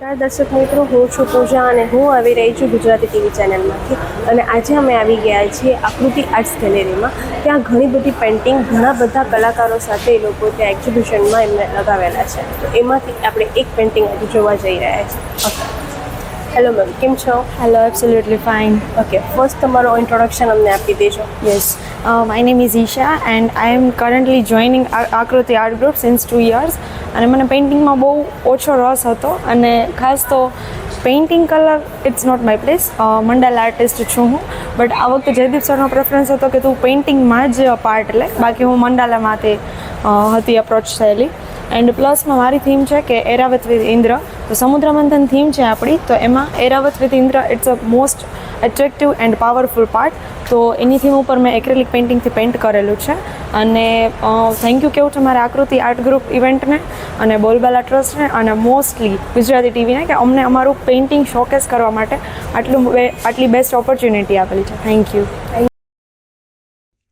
નમસ્કાર, દર્શક મિત્રો, હું છું પૂજા અને હું આવી રહી છું ગુજરાતી ટીવી ચેનલમાંથી. અને આજે અમે આવી ગયા છીએ આકૃતિ આર્ટ્સ ગેલેરીમાં. ત્યાં ઘણી બધી પેઇન્ટિંગ, ઘણા બધા કલાકારો સાથે એ લોકો ત્યાં એક્ઝિબિશનમાં એમને લગાવેલા છે. તો એમાંથી આપણે એક પેઇન્ટિંગ આજે જોવા જઈ રહ્યા છીએ. હેલો મેમ કેમ છો? Hello absolutely fine okay first તમારો ઇન્ટ્રોડક્શન અમને આપી દેજો. Yes my name is Isha and I am currently joining Aakruti art group since two years અને મને પેઇન્ટિંગમાં બહુ ઓછો રસ હતો અને ખાસ તો painting colour it's not my place mandala artist છું હું. બટ આ વખતે જયદીપ સરનો પ્રેફરન્સ હતો કે તું પેઇન્ટિંગમાં જ પાર્ટ લે. બાકી હું મંડાલામાંથી હતી અપ્રોચ થયેલી. એન્ડ પ્લસમાં મારી થીમ છે કે એરાવત વિથ ઇન્દ્ર. તો સમુદ્ર મંથન થીમ છે આપણી. તો એમાં Airavat with Indra it's a most attractive and powerful part તો એની થીમ ઉપર મેં એક્રેલિક પેઇન્ટિંગથી પેઇન્ટ કરેલું છે. અને થેન્ક યુ કેવું છે મારા આકૃતિ આર્ટ ગ્રુપ ઇવેન્ટને અને બોલબાલા ટ્રસ્ટને અને મોસ્ટલી ગુજરાતી ટીવીને કે અમને અમારું પેઇન્ટિંગ શોકેસ કરવા માટે આટલું આટલી બેસ્ટ ઓપોર્ચ્યુનિટી આપેલી છે. Thank you